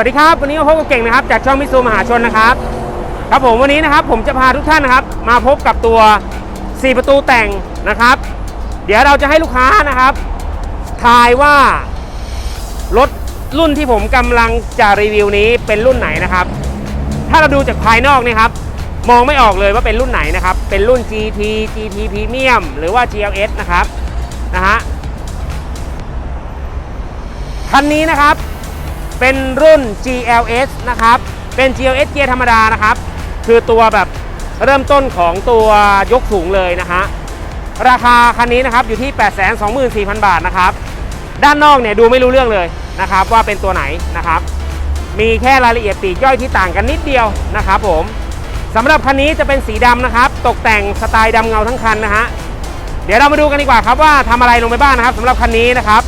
วัสดีครับวันนี้มาพบกับเก่งนะครับจากช่องมิสูมหาชนนะครับครับผมวันนี้นะครับผมจะพาทุกท่านนะครับ มาพบกับตัว 4 ประตูแต่งนะครับ เดี๋ยวเราจะให้ลูกค้านะครับ ทายว่ารถรุ่นที่ผมกำลังจะรีวิวนี้เป็นรุ่นไหนนะครับ ถ้าเราดูจากภายนอกนี่ครับมองไม่ออกเลยว่าเป็นรุ่นไหนนะครับ เป็นรุ่น GT GT Premium หรือว่า GLS นะครับนะฮะคันนี้นะครับ เป็นรุ่น GLS นะครับ เป็น GLS เกียร์ธรรมดานะครับ คือตัวแบบเริ่มต้นของตัวยกสูงเลยนะฮะ ราคาคันนี้นะครับอยู่ที่ 824,000 บาทนะครับ ด้านนอกเนี่ยดูไม่รู้เรื่องเลยนะครับ ว่าเป็นตัวไหนนะครับ มีแค่รายละเอียดปีกย่อยที่ต่างกันนิดเดียวนะครับผมสำหรับคันนี้จะเป็นสีดำนะครับ ตกแต่งสไตล์ดำเงาทั้งคันนะฮะ เดี๋ยวเรามาดูกันดีกว่าครับว่าทำอะไรลงไปบ้างนะครับสำหรับคันนี้นะครับ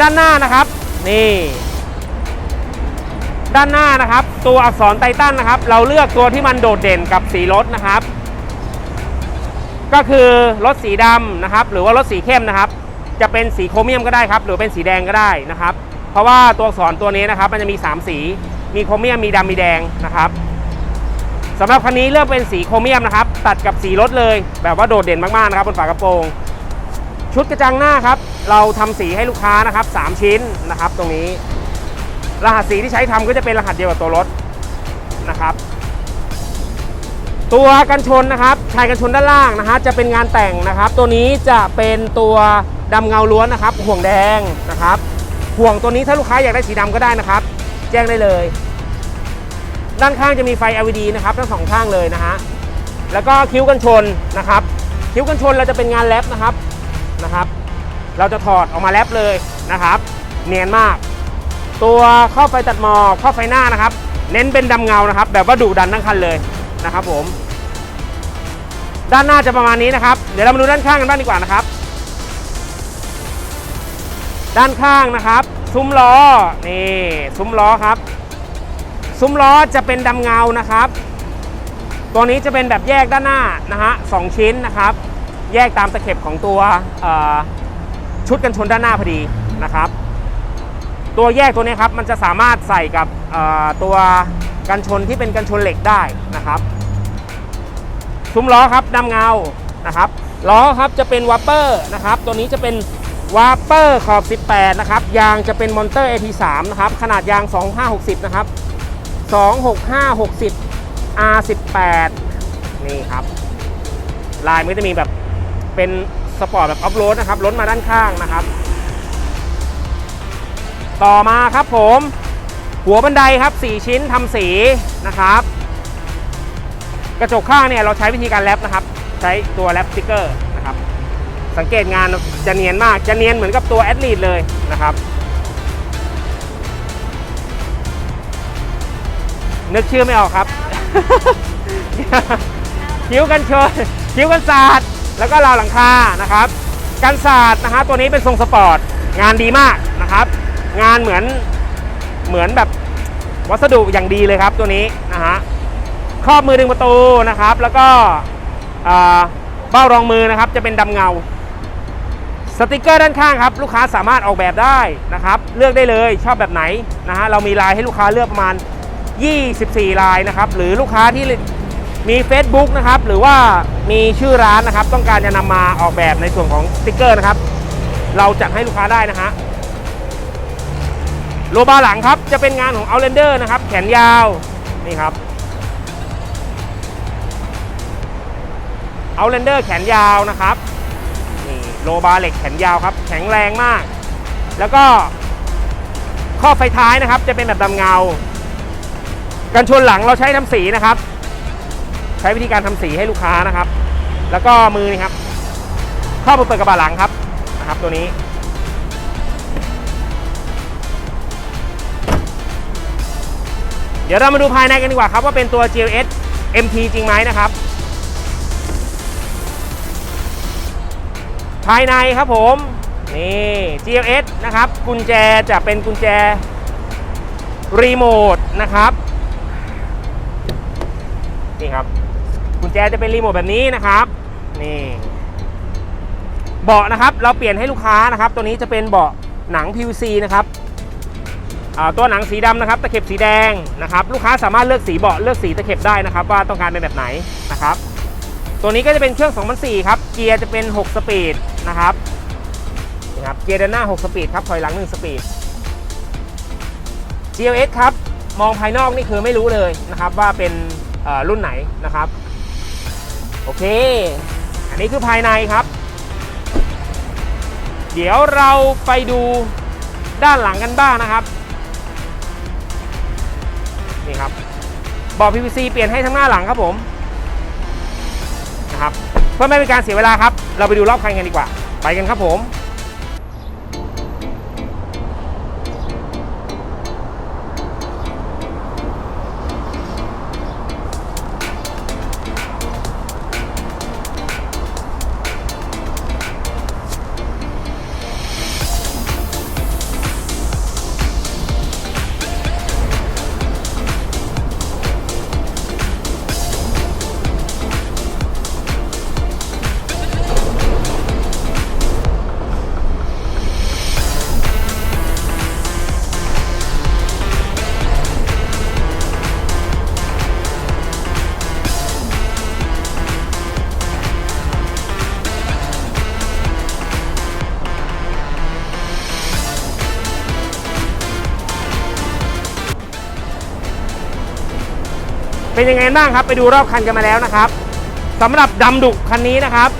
ด้านหน้านะครับ นี่ ด้านหน้านะครับ ตัวอักษรไททันนะครับ เราเลือกตัวที่มันโดดเด่นกับสีรถนะครับ ก็คือรถสีดำนะครับ หรือว่ารถสีเข้มนะครับ จะเป็นสีโครเมียมก็ได้ครับ หรือเป็นสีแดงก็ได้นะครับ เพราะว่าตัวอักษรตัวนี้นะครับ มันจะมี 3 สี มีโครเมียมมีดำมีแดงนะครับสำหรับคันนี้เลือกเป็นสีโครเมียมนะครับ ตัดกับสีรถเลย แบบว่าโดดเด่นมากๆนะครับบนฝากระโปรง ชุดกระจังหน้าครับ เราทำสีให้ลูกค้านะครับสามชิ้นนะครับ ตรงนี้ รหัสสีที่ใช้ทำก็จะเป็นรหัสเดียวกับตัวรถนะครับ ตัวกันชนนะครับชายกันชนด้านล่างนะฮะจะเป็นงานแต่งนะครับ ตัวนี้จะเป็นตัวดำเงาล้วนนะครับ ห่วงแดงนะครับ ห่วงตัวนี้ถ้าลูกค้าอยากได้สีดำก็ได้นะครับ แจ้งได้เลย ด้านข้างจะมีไฟ LED นะครับทั้งสองข้างเลยนะฮะแล้วก็คิ้วกันชนนะครับ คิ้วกันชนเราจะเป็นงานแรปนะครับนะครับ เราจะถอดออกมาแรปเลยนะครับ เนียนมาก ตัวข้อไฟตัดหมอกข้อไฟหน้านะครับ เน้นเป็นดำเงานะครับ แบบว่าดุดันทั้งคันเลยนะครับผมด้านหน้าจะประมาณนี้นะครับ เดี๋ยวเรามาดูด้านข้างกันบ้างดีกว่านะครับ ด้านข้างนะครับ ซุ้มล้อนี่ซุ้มล้อครับ ซุ้มล้อจะเป็นดำเงานะครับ ตัวนี้จะเป็นแบบแยกด้านหน้านะฮะสองชิ้นนะครับ แยกตามตะเข็บของตัวชุดกันชนด้านหน้าพอดีนะครับ ตัวแยกตัวนี้ครับมันจะสามารถใส่กับตัวกันชนที่เป็นกันชนเหล็กได้นะครับ ซุ้มล้อครับดำเงานะครับล้อครับจะเป็นวาเปอร์นะครับตัวนี้จะเป็นวาเปอร์ขอบ 18 นะครับ ยางจะเป็นมอนเตอร์ AT3 นะครับ ขนาดยาง 2560 นะครับ 26560 R18 นี่ครับ ลายมันจะมีแบบเป็นสปอร์ตแบบออฟโรดนะครับล้นมาด้านข้างนะครับ ต่อมาครับผม หัวบันไดครับ 4 ชิ้นทำสีนะครับ กระจกข้างเนี่ยเราใช้วิธีการแรปนะครับ ใช้ตัวแรปสติกเกอร์นะครับ สังเกตงานจะเนียนมากจะเนียนเหมือนกับตัวแอดลีดเลยนะครับนึกชื่อไม่ออกครับ คิ้วกันชนคิ้วกันศาสตร์แล้วก็ราวหลังคานะครับ กันศาสตร์นะฮะตัวนี้เป็นทรงสปอร์ต งานดีมากนะครับ งานเหมือนเหมือนแบบวัสดุอย่างดีเลยครับตัวนี้นะฮะครอบมือดึงประตูนะครับ แล้วก็เบ้ารองมือนะครับ จะเป็นดำเงา สติกเกอร์ด้านข้างครับ ลูกค้าสามารถออกแบบได้นะครับ เลือกได้เลยชอบแบบไหนนะฮะเรามีลายให้ลูกค้าเลือกประมาณ 24 ลายนะครับ หรือลูกค้าที่มี Facebook นะครับ หรือว่ามีชื่อร้านนะครับ ต้องการจะนำมาออกแบบในส่วนของสติกเกอร์นะครับ เราจัดให้ลูกค้าได้นะฮะ โลบาหลังครับ จะเป็นงานของ Outlander นะครับ แขนยาว นี่ครับเอาเรนเดอร์แขนยาวนะครับนี่โลบาร์เหล็กแขนยาวครับ แข็งแรงมาก แล้วก็ข้อไฟท้ายนะครับ จะเป็นแบบดำเงา กันชนหลังเราใช้ทำสีนะครับ ใช้วิธีการทำสีให้ลูกค้านะครับ แล้วก็มือนี่ครับ เข้ามาเปิดกระบะหลังครับนะครับ ตัวนี้ เดี๋ยวเรามาดูภายในกันดีกว่าครับว่าเป็นตัว GLS MT จริงไหมนะครับ ภายในครับผมนี่ GLS นะครับ กุญแจจะเป็นกุญแจรีโมทนะครับนี่ครับ กุญแจจะเป็นรีโมทแบบนี้นะครับนี่เบาะนะครับเราเปลี่ยนให้ลูกค้านะครับ ตัวนี้จะเป็นเบาะหนัง PVC นะครับ ตัวหนังสีดำนะครับตะเข็บสีแดงนะครับลูกค้าสามารถเลือกสีเบาะเลือกสีตะเข็บได้นะครับว่าต้องการเป็นแบบไหนนะครับตัวนี้ก็จะเป็นเครื่อง2004ครับเกียร์จะเป็น 6 สปีดนะครับนี่ครับเกียร์เดินหน้า 6 สปีดครับถอยหลัง 1 สปีด GLX ครับมองภายนอกนี่คือไม่รู้เลยนะครับว่าเป็นรุ่นไหนนะครับโอเค อันนี้คือภายในครับ เดี๋ยวเราไปดูด้านหลังกันบ้างนะครับ นี่ครับเบาะ PVC เปลี่ยนให้ทั้งหน้าหลังครับผมนะครับเพื่อไม่เป็นการเสียเวลาครับ เราไปดูรอบคันกันดีกว่า ไปกันครับผม เป็นยังไงบ้างครับ ไปดูรอบคันกันมาแล้วนะครับสำหรับดำดุคันนี้นะครับ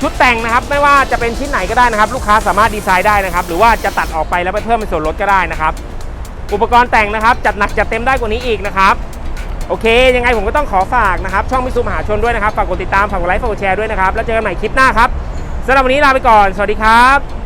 ชุดแต่งนะครับไม่ว่าจะเป็นชิ้นไหนก็ได้นะครับ ลูกค้าสามารถดีไซน์ได้นะครับ หรือว่าจะตัดออกไปแล้วไปเพิ่มเป็นส่วนลดก็ได้นะครับ อุปกรณ์แต่งนะครับ จัดหนักจัดเต็มได้กว่านี้อีกนะครับโอเค ยังไงผมก็ต้องขอฝากนะครับ ช่องมิซูมหาชนด้วยนะครับ ฝากกดติดตาม ฝากกดไลค์ ฝากกดแชร์ด้วยนะครับ แล้วเจอกันใหม่คลิปหน้าครับสำหรับวันนี้ลาไปก่อน สวัสดีครับ